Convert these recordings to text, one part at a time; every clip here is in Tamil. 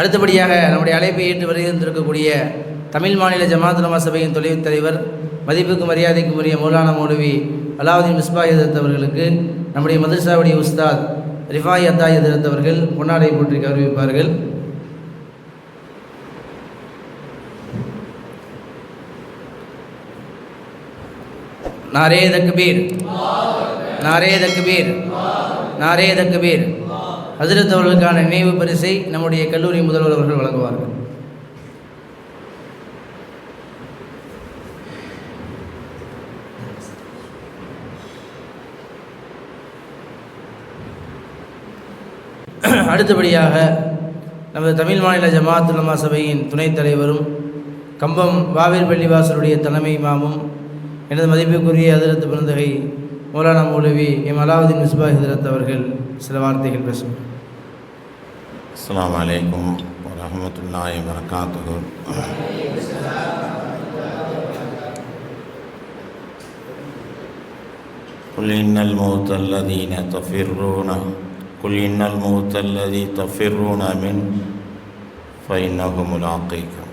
அடுத்தபடியாக நம்முடைய அழைப்பை ஏற்று வருகின்றிருக்கக்கூடிய தமிழ் மாநில ஜமாத்துலமா சபையின் தொழில் தலைவர் மதிப்புக்கு மரியாதைக்கும் உரிய மௌலான மௌலவி அலாவுதீன் மிஸ்பா அவர்களுக்கு நம்முடைய மதுரசாவுடைய உஸ்தாத் ரிஃபாய் அத்தாயதத் அவர்கள் பொன்னாடை போற்றி கௌரவிப்பார்கள். நாரே தக்பீர் நாரே தக்பீர் நாரே தக்பீர் ஹஜரத் அவர்களுக்கான நினைவு பரிசை நம்முடைய கல்லூரி முதல்வர் அவர்கள் வழங்குவார்கள். அடுத்தபடியாக நமது தமிழ் மாநில ஜமாத் உலமா சபையின் துணைத் தலைவரும் கம்பம் வாவேர் பள்ளிவாசலுடைய தலைமை மாமும் எனது மதிப்புக்குரிய அதிரத்து பிறந்தகை மௌலானா மௌலவி எம் அலாவுதீன் மிஸ்பா ஹதரத் அவர்கள் சில வார்த்தைகள் السلام عليكم ورحمة الله وبركاته. قل إن الموت الذين تفرون قل إن الموت الذي تفرون منه فإنه ملاقيكم.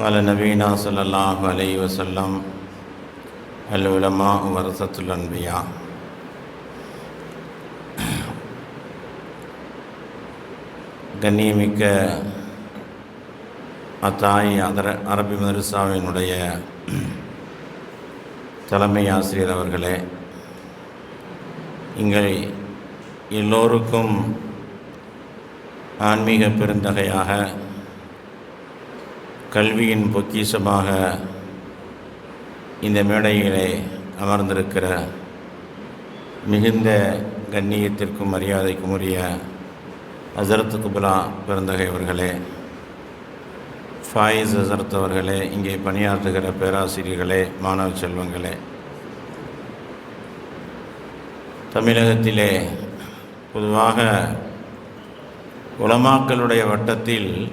قال نبينا صلى الله عليه وسلم العلماء ورثة الأنبياء. கண்ணியமிக்க அத்தாய் அதர அரபி மதரசாவினுடைய தலைமை ஆசிரியர் அவர்களே இங்கே எல்லோருக்கும் ஆன்மீக பெருந்தகையாக கல்வியின் பொக்கிஷமாக இந்த மேடையிலே அமர்ந்திருக்கிற மிகுந்த கண்ணியத்திற்கும் மரியாதைக்கும் உரிய ஹசரத் குபுலா பெருந்தகை அவர்களே ஃபாயிஸ் ஹசரத் அவர்களே இங்கே பணியாற்றுகிற பேராசிரியர்களே மாணவ செல்வங்களே. தமிழகத்திலே பொதுவாக உலமாக்களுடைய வட்டத்தில்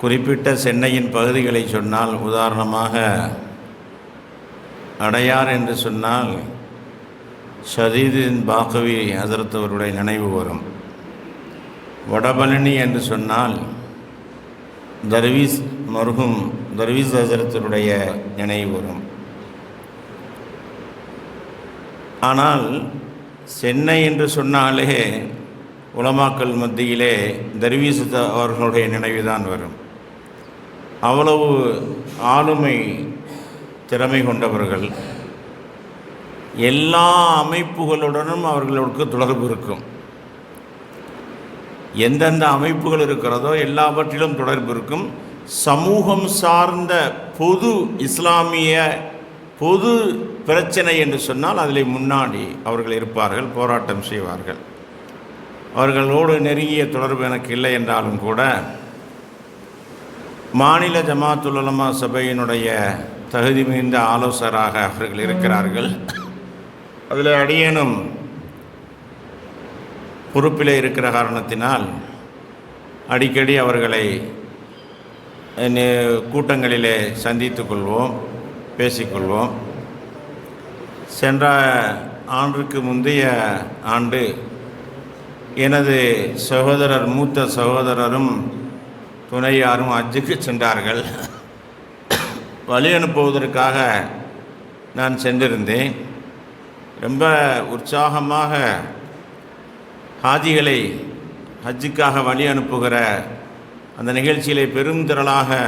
குறிப்பிட்ட சென்னையின் பகுதிகளை சொன்னால் உதாரணமாக அடையார் என்று சொன்னால் ஷதீதின் பாகவி ஹசரத் அவருடைய நினைவு வரும் வடபழனி என்று சொன்னால் தர்வீஸ் மருகும் தர்வீஸ் ஹசரத்தினுடைய நினைவு வரும் ஆனால் சென்னை என்று சொன்னாலே உலமாக்கல் மத்தியிலே தர்வீஸ் அவர்களுடைய நினைவு தான் வரும். அவ்வளவு ஆளுமை திறமை கொண்டவர்கள். எல்லா அமைப்புகளுடனும் அவர்களுக்கு தொடர்பு இருக்கும். எந்தெந்த அமைப்புகள் இருக்கிறதோ எல்லாவற்றிலும் தொடர்பு இருக்கும். சமூகம் சார்ந்த பொது இஸ்லாமிய பொது பிரச்சனை என்று சொன்னால் அதில் முன்னாடி அவர்கள் இருப்பார்கள் போராட்டம் செய்வார்கள். அவர்களோடு நெருங்கிய தொடர்பு எனக்கு இல்லை என்றாலும் கூட மாநில ஜமாத்துலமா சபையினுடைய தகுதி மிகுந்த ஆலோசகராக அவர்கள் இருக்கிறார்கள். அதில் அடியேனும் பொறுப்பில் இருக்கிற காரணத்தினால் அடிக்கடி அவர்களை கூட்டங்களிலே சந்தித்து கொள்வோம் பேசிக்கொள்வோம் சென்ற ஆண்டுக்கு முந்தைய ஆண்டு எனது சகோதரர் மூத்த சகோதரரும் துணையாரும் அஜுக்கு சென்றார்கள். வழி அனுப்புவதற்காக நான் சென்றிருந்தேன். ரொம்ப உற்சாகமாக ஹாஜிகளை ஹஜ்ஜுக்காக வழி அனுப்புகிற அந்த நிகழ்ச்சியிலே பெருந்திரளாக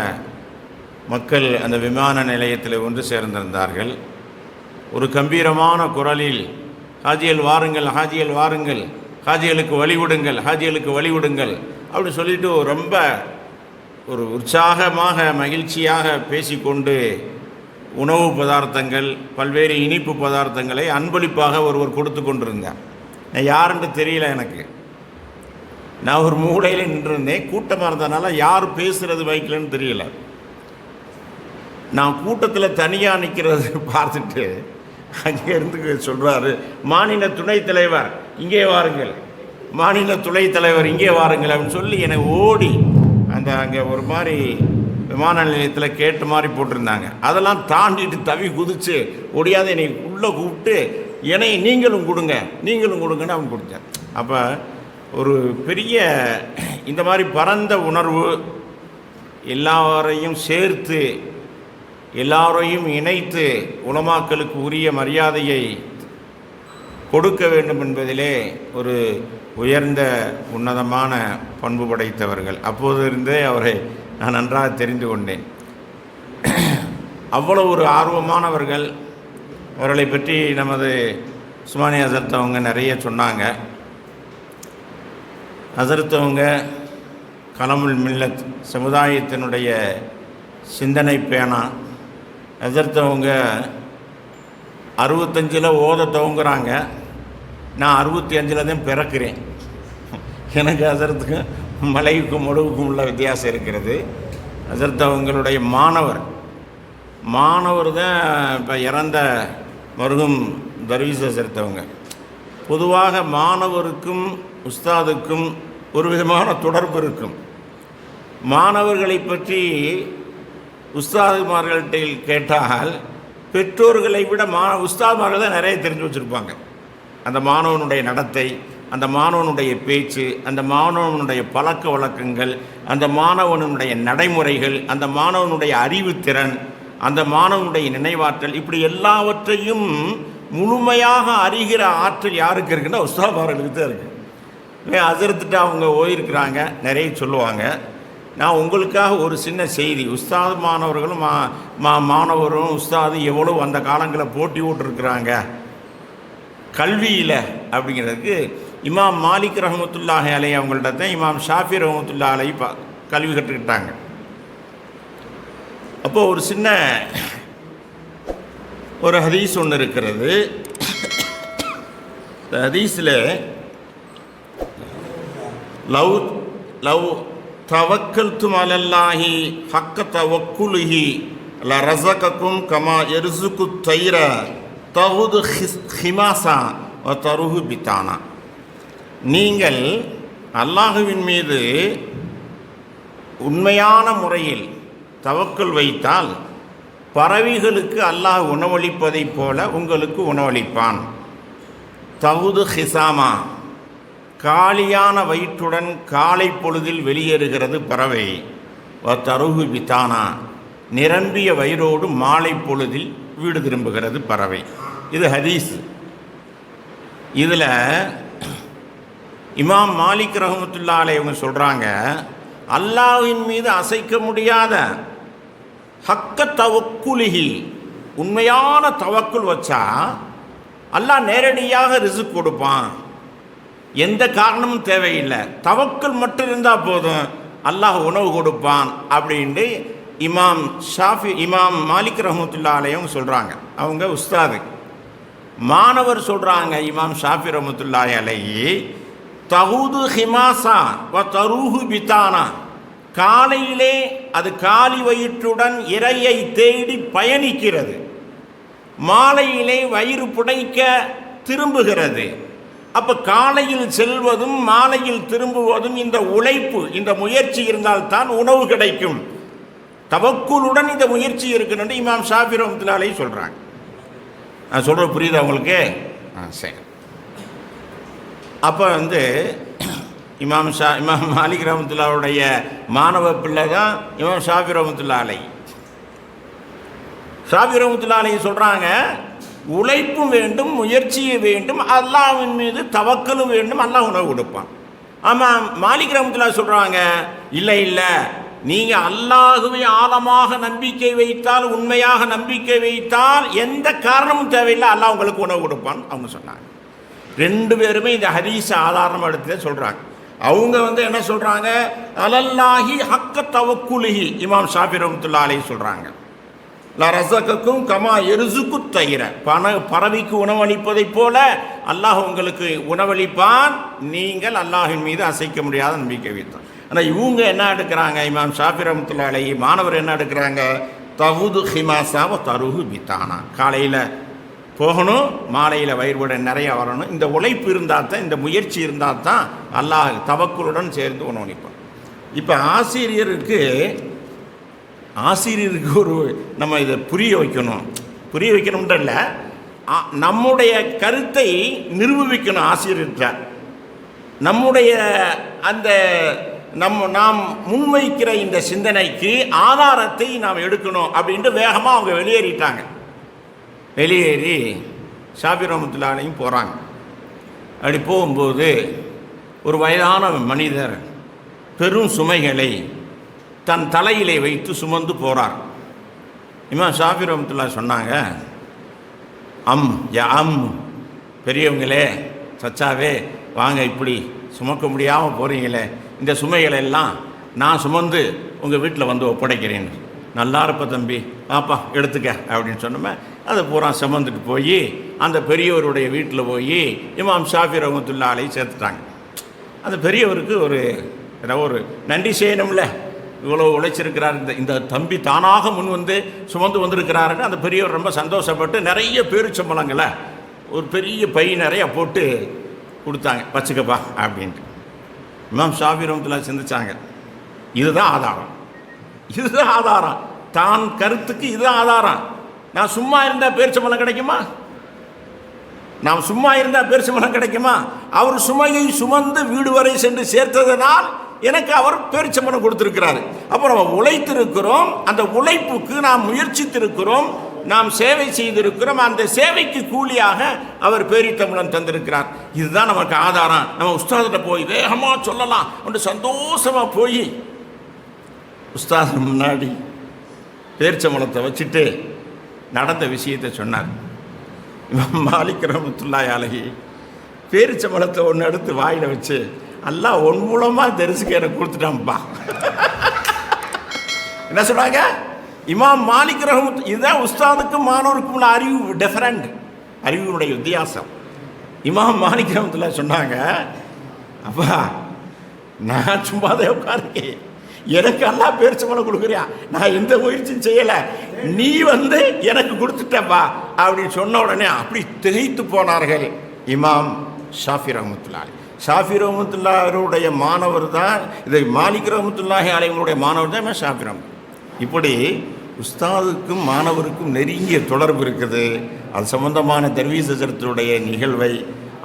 மக்கள் அந்த விமான நிலையத்தில் ஒன்று சேர்ந்திருந்தார்கள். ஒரு கம்பீரமான குரலில் ஹாஜியல் வாருங்கள் ஹாஜியல் வாருங்கள் ஹாஜிகளுக்கு வழிவிடுங்கள் ஹாஜிகளுக்கு வழிவிடுங்கள் அப்படி சொல்லிட்டு ரொம்ப ஒரு உற்சாகமாக மகிழ்ச்சியாக பேசிக்கொண்டு உணவு பதார்த்தங்கள் பல்வேறு இனிப்பு பதார்த்தங்களை அன்பளிப்பாக ஒருவர் கொடுத்து கொண்டிருந்தார். நான் யாருன்னு தெரியல எனக்கு. நான் ஒரு மூலையில் நின்றுருந்தேன். கூட்டமாக இருந்ததுனால யார் பேசுகிறது வைக்கலன்னு தெரியல. நான் கூட்டத்தில் தனியாக நிற்கிறது பார்த்துட்டு அங்கே இருந்து சொல்கிறாரு மாநில துணைத் தலைவர் இங்கே வாருங்கள். மாநில துணைத் தலைவர் இங்கே வாருங்கள். அப்படின்னு சொல்லி என்னை ஓடி அந்த அங்கே ஒரு மாதிரி விமான நிலையத்தில் கேட்டு மாதிரி போட்டிருந்தாங்க. அதெல்லாம் தாண்டிட்டு தவி குதிச்சு ஒடியாத என்னை உள்ளே கூப்பிட்டு என்னை நீங்களும் கொடுங்க நீங்களும் கொடுங்கன்னு அவன் கொடுத்தேன். அப்போ ஒரு பெரிய இந்த மாதிரி பரந்த உணர்வு எல்லாரையும் சேர்த்து எல்லாரையும் இணைத்து உலமாக்களுக்கு உரிய மரியாதையை கொடுக்க வேண்டும் என்பதிலே ஒரு உயர்ந்த உன்னதமான பண்பு படைத்தவர்கள். அப்போது இருந்தே அவரை நான் நன்றாக தெரிந்து கொண்டேன். அவ்வளோ ஒரு ஆர்வமானவர்கள் அவர்களை பற்றி நமது சுமானி அசர்த்தவங்க அவங்க நிறைய சொன்னாங்க. ஹசரத் கலமுல் மில்லத் சமுதாயத்தினுடைய சிந்தனை பேனா. ஹசரத் அறுபத்தஞ்சில் ஓத துவங்குறாங்க. நான் அறுபத்தி அஞ்சில் தான் பிறக்கிறேன். எனக்கு ஹசரத்துக்கும் மலைக்கும் முழுவுக்கும் உள்ள வித்தியாசம் இருக்கிறது. அதற்கு அவங்களுடைய மாணவர். மாணவர் தான் இப்போ இறந்த மருகும் தர்வீச ஹசரத் பொதுவாக மாணவருக்கும் உஸ்தாதுக்கும் ஒரு விதமான தொடர்பு இருக்கும். மாணவர்களை பற்றி உஸ்தாதுமார்கள்ட்ட கேட்டால் பெற்றோர்களை விட மா உஸ்தாதுமார்கள் தான் நிறைய தெரிஞ்சு வச்சுருப்பாங்க. அந்த மாணவனுடைய நடத்தை அந்த மாணவனுடைய பேச்சு அந்த மாணவனுடைய பழக்க வழக்கங்கள் அந்த மாணவனுடைய நடைமுறைகள் அந்த மாணவனுடைய அறிவுத்திறன் அந்த மாணவனுடைய நினைவாற்றல் இப்படி எல்லாவற்றையும் முழுமையாக அறிகிற ஆற்றல் யாருக்கு இருக்குன்னா உஸ்தாதுமார்களுக்கு தான் இருக்குது இல்லை அதிர்த்துட்டு அவங்க ஓயிருக்கிறாங்க? நிறைய சொல்லுவாங்க. நான் உங்களுக்காக ஒரு சின்ன செய்தி. உஸ்தாது மாணவர்களும் மா மா மாணவரும் உஸ்தாது எவ்வளோ அந்த காலங்களில் போட்டி விட்டுருக்குறாங்க கல்வியில் அப்படிங்கிறதுக்கு இமாம் மாலிக் ரஹமத்துல்லாஹி அலை அவங்கள்ட்ட தான் இமாம் ஷாஃபி ரஹமத்துல்லா அலை பா கல்வி கற்றுக்கிட்டாங்க. அப்போது ஒரு சின்ன ஒரு ஹதீஸ் ஒன்று இருக்கிறது. இந்த ஹதீஸில் லவ் லவ் தவக்கல் துமலல்லாஹி ஹக்க தவக்குலுஹி ல ரசகக்கும் கமா எருசுக்கு தைர தகுது ஹிமாசா தருகு பித்தானா. நீங்கள் அல்லாஹுவின் மீது உண்மையான முறையில் தவக்கல் வைத்தால் பறவைகளுக்கு அல்லாஹ் உணவளிப்பதைப் போல உங்களுக்கு உணவளிப்பான். தகுது ஹிசாமா காலியான வயிற்றுடன் காலை பொழுதில் வெளியேறுகிறது பறவை. வ தருகு பித்தானா நிரம்பிய வயிறோடு மாலை பொழுதில் வீடு திரும்புகிறது பறவை. இது ஹதீஸ். இதில் இமாம் மாலிக் ரஹமத்துல்லாலே இவங்க சொல்கிறாங்க அல்லாவின் மீது அசைக்க முடியாத ஹக்க தவக்குலிகி உண்மையான தவக்குள் வச்சா அல்லாஹ் நேரடியாக ரிசுக் கொடுப்பான். எந்த காரணமும் தேவையில்லை. தவக்குள் மட்டும் இருந்தால் போதும். அல்லாஹ் உணவு கொடுப்பான் அப்படின்ட்டு இமாம் ஷாஃபி இமாம் மாலிக் ரஹமத்துல்லாலையும் சொல்கிறாங்க அவங்க உஸ்தாது. மாணவர் சொல்கிறாங்க இமாம் ஷாஃபி ரஹமத்துல்லாய் அலையி தகுது ஹிமாசா வ தருஹு பித்தானா காலையிலே அது காலி வயிற்றுடன் இரையை தேடி பயணிக்கிறது. மாலையிலே வயிறு புடைக்க திரும்புகிறது. அப்போ காலையில் செல்வதும் மாலையில் திரும்புவதும் இந்த உழைப்பு இந்த முயற்சி இருந்தால்தான் உணவு கிடைக்கும். தவக்குலுடன் இந்த முயற்சி இருக்குன்னு இமாம் ஷாஃபி ரஹமத்துல்லாலே சொல்கிறாங்க நான் சொல்கிறது புரியுதா உங்களுக்கு? ஆ சரி. அப்போ வந்து இமாம் ஷா இமாம் மாலிக் ரஹமத்துல்லாவுடைய மாணவ பிள்ளை தான் இமாம் ஷாஃபி ரஹமத்துல்லா அலை. ஷாஃபி ரஹமத்துல்லா அலை சொல்கிறாங்க உழைப்பும் வேண்டும் முயற்சியும் வேண்டும் அல்லாவின் மீது தவக்கலும் வேண்டும் அல்லாஹ் உணவு கொடுப்பான். ஆமாம் மாலிக் ரஹமத்துல்லா சொல்கிறாங்க இல்லை இல்லை நீங்கள் அல்லாஹுவை ஆழமாக நம்பிக்கை வைத்தால் உண்மையாக நம்பிக்கை வைத்தால் எந்த காரணமும் தேவையில்லை அல்லாஹ் உங்களுக்கு உணவு கொடுப்பான் அவங்க சொன்னாங்க. ரெண்டு பேருமே இந்த ஹதீஸை ஆதாரம் எடுத்து சொல்கிறாங்க அவங்க வந்து என்ன சொல்கிறாங்க அலல்லாஹி ஹக்க தவக்குலிஹி இமாம் ஷாஃபி ரஹமத்துல்லா அலி சொல்கிறாங்க ல ரசகக்கும் கமா எருசுக்கு தயிர பண பறவைக்கு உணவளிப்பதைப் போல அல்லாஹ் உங்களுக்கு உணவளிப்பான். நீங்கள் அல்லாஹின் மீது அசைக்க முடியாத நம்பிக்கை வைத்தான் ஆனால் இவங்க என்ன எடுக்கிறாங்க? இமாம் ஷாஃபி ரஹமத்துல்லா அலி மாணவர் என்ன எடுக்கிறாங்க? தகுது ஹிமாசாவ தருகு பித்தானா. காலையில் போகணும் மாலையில் வயிறுவிட நிறைய வரணும். இந்த உழைப்பு இருந்தால் தான் இந்த முயற்சி இருந்தால் தான் அல்லாஹ் தவக்குளுடன் சேர்ந்து உணவளிப்பான் இப்போ ஆசிரியருக்கு ஆசிரியருக்கு ஒரு நம்ம இதை புரிய வைக்கணும். புரிய வைக்கணும்ன்ற இல்லை. ஆ- நம்முடைய கருத்தை நிரூபிக்கணும் ஆசிரியர்கிட்ட. நம்முடைய அந்த நம்ம நாம் முன்வைக்கிற இந்த சிந்தனைக்கு ஆதாரத்தை நாம் எடுக்கணும் அப்படின்ட்டு வேகமாக அவங்க வெளியேறிட்டாங்க. வெளியேறி ஷாபி போகிறாங்க அப்படி போகும்போது ஒரு வயதான மனிதர் பெரும் சுமைகளை தன் தலையிலே வைத்து சுமந்து போகிறார் இம்மா ஷாஃபி ரஹமத்துல்லா சொன்னாங்க அம் யா அம் பெரியவங்களே சச்சாவே வாங்க இப்படி சுமக்க முடியாமல் போகிறீங்களே இந்த சுமைகளை எல்லாம் நான் சுமந்து உங்கள் வீட்டில் வந்து ஒப்படைக்கிறேன். நல்லா இருப்ப தம்பி. பாப்பா எடுத்துக்க அப்படின்னு சொன்னோமே அதை பூரா சுமந்துட்டு போய் அந்த பெரியவருடைய வீட்டில் போய் இமாம் ஷாஃபி ரஹமத்துல்லா சேர்த்துட்டாங்க. அந்த பெரியவருக்கு ஒரு ஏதாவது ஒரு நன்றி செய்யணும்ல. இவ்வளோ உழைச்சிருக்கிறார் இந்த இந்த தம்பி தானாக முன் வந்து சுமந்து வந்திருக்கிறாருன்னு அந்த பெரியவர் ரொம்ப சந்தோஷப்பட்டு நிறைய பேரிச்சம்பளங்களை ஒரு பெரிய பை நிறைய போட்டு கொடுத்தாங்க. வச்சுக்கப்பா அப்படின்ட்டு. இமாம் ஷாஃபி ரஹமத்துல்லா சிந்திச்சாங்க இதுதான் ஆதாரம். இதுதான் ஆதாரம். தான் கருத்துக்கு இதுதான் ஆதாரம். நான் சும்மா இருந்தால் பேரிச்சம்பளம் கிடைக்குமா? நாம் சும்மா இருந்தால் பேரிச்சம்பளம் கிடைக்குமா? அவர் சுமையை சுமந்து வீடு வரை சென்று சேர்த்ததனால் எனக்கு அவர் பேரிச்சம்பளம் கொடுத்திருக்கிறாரு. அப்போ நம்ம உழைத்திருக்கிறோம். அந்த உழைப்புக்கு நாம் முயற்சித்திருக்கிறோம். நாம் சேவை செய்திருக்கிறோம். அந்த சேவைக்கு கூலியாக அவர் பேரித்தமிழன் தந்திருக்கிறார். இதுதான் நமக்கு ஆதாரம். நம்ம உஸ்தாதிட்ட போய் வேகமாக சொல்லலாம். ஒன்று சந்தோஷமாக போய் உஸ்தாத முன்னாடி பேரிச்சம்பளத்தை வச்சுட்டு நடந்த விஷயத்தை சொன்னார். இமாம் மாலிக் ரஹமத்துல்லாஹி அழகி பேரிச்சம்பழத்தை ஒன்று எடுத்து வாயில் வச்சு எல்லாம் உன் மூலமாக தெரிசுக்க எனக்கு கொடுத்துட்டான்ப்பா என்ன சொல்கிறாங்க இமாம் மாலிக் ரஹமத் இதுதான் உஸ்தாதுக்கும் மாணவருக்கும் உள்ள அறிவு டிஃப்ரெண்ட் அறிவினுடைய வித்தியாசம். இமாம் மாலிக் ரஹமத்துல்லா சொன்னாங்க அப்பா நான் சும்மாதான் உட்காருக்கேன் எனக்கு அண்ணா பேர் சம்பளம் கொடுக்குறியா? நான் எந்த முயற்சியும் செய்யலை. நீ வந்து எனக்கு கொடுத்துட்டப்பா அப்படின்னு சொன்ன உடனே அப்படி திகைத்து போனார்கள் இமாம் ஷாஃபி ரஹமத்துல்லாஹி. ஷாஃபி ரஹமத்துல்லாருடைய மாணவர் தான் இதை மாலிக் ரஹமத்துல்லாஹி அலைவங்களுடைய மாணவர் தான் ஷாஃபி ரஹம் இப்படி உஸ்தாதுக்கும் மாணவருக்கும் நெருங்கிய தொடர்பு இருக்குது. அது சம்பந்தமான தர்வீஸ் நிகழ்வை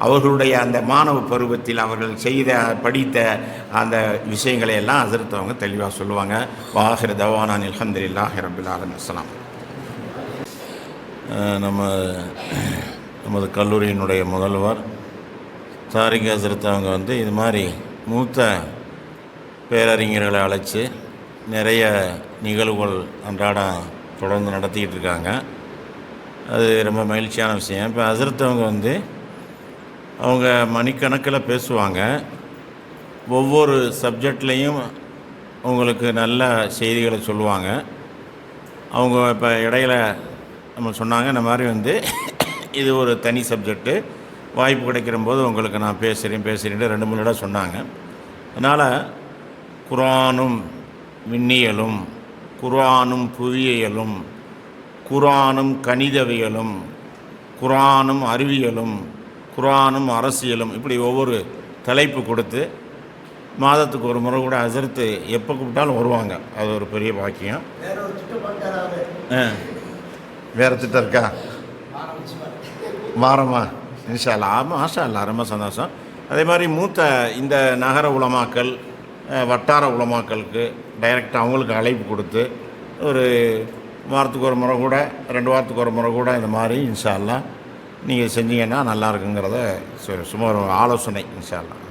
அவர்களுடைய அந்த மாணவ பருவத்தில் அவர்கள் செய்த படித்த அந்த விஷயங்களை எல்லாம் அதிர்த்தவங்க தெளிவாக சொல்லுவாங்க. வாஹிர தவானான் அல்ஹம்துலில்லாஹி ரபில் அஸ்லாம் நம்ம நமது கல்லூரியினுடைய முதல்வர் தாரிக் ஹசரத் அவங்க வந்து இது மாதிரி மூத்த பேரறிஞர்களை அழைச்சி நிறைய நிகழ்வுகள் அன்றாடம் தொடர்ந்து நடத்திக்கிட்டு இருக்காங்க. அது ரொம்ப மகிழ்ச்சியான விஷயம். இப்போ ஹசரத் அவங்க வந்து அவங்க மணிக்கணக்கில் பேசுவாங்க. ஒவ்வொரு சப்ஜெக்ட்லேயும் உங்களுக்கு நல்ல செய்திகளை சொல்லுவாங்க. அவங்க இப்போ இடையில நம்ம சொன்னாங்க இந்த மாதிரி வந்து இது ஒரு தனி சப்ஜெக்ட்டு வாய்ப்பு கிடைக்கிற போது உங்களுக்கு நான் பேசுகிறேன் பேசுகிறேன் ரெண்டு மூணு இடம் சொன்னாங்க. அதனால் குரானும் விண்ணியலும் குரானும் புவியியலும் குரானும் கணிதவியலும் குரானும் அறிவியலும் குரானும் அரசியலும் இப்படி ஒவ்வொரு தலைப்பு கொடுத்து மாதத்துக்கு ஒரு முறை கூட அசர்த்து எப்போ கூப்பிட்டாலும் வருவாங்க. அது ஒரு பெரிய பாக்கியம். வேறு திட்டம் இருக்கா? வாரமா? இன்ஷால்லா ஆமாம் ஆஷா இல்லா ரொம்ப சந்தோஷம். அதே மாதிரி மூத்த இந்த நகர உலமாக்கள் அஹ், வட்டார உலமாக்களுக்கு டைரெக்டாக அவங்களுக்கு அழைப்பு கொடுத்து ஒரு வாரத்துக்கு ஒரு முறை கூட ரெண்டு வாரத்துக்கு ஒரு முறை கூட இந்த மாதிரி இன்ஷா அல்லா நீங்கள் செஞ்சீங்கன்னா நல்லா இருக்குங்கிறத சும்மா ஒரு ஆலோசனை இன்ஷால்லாம்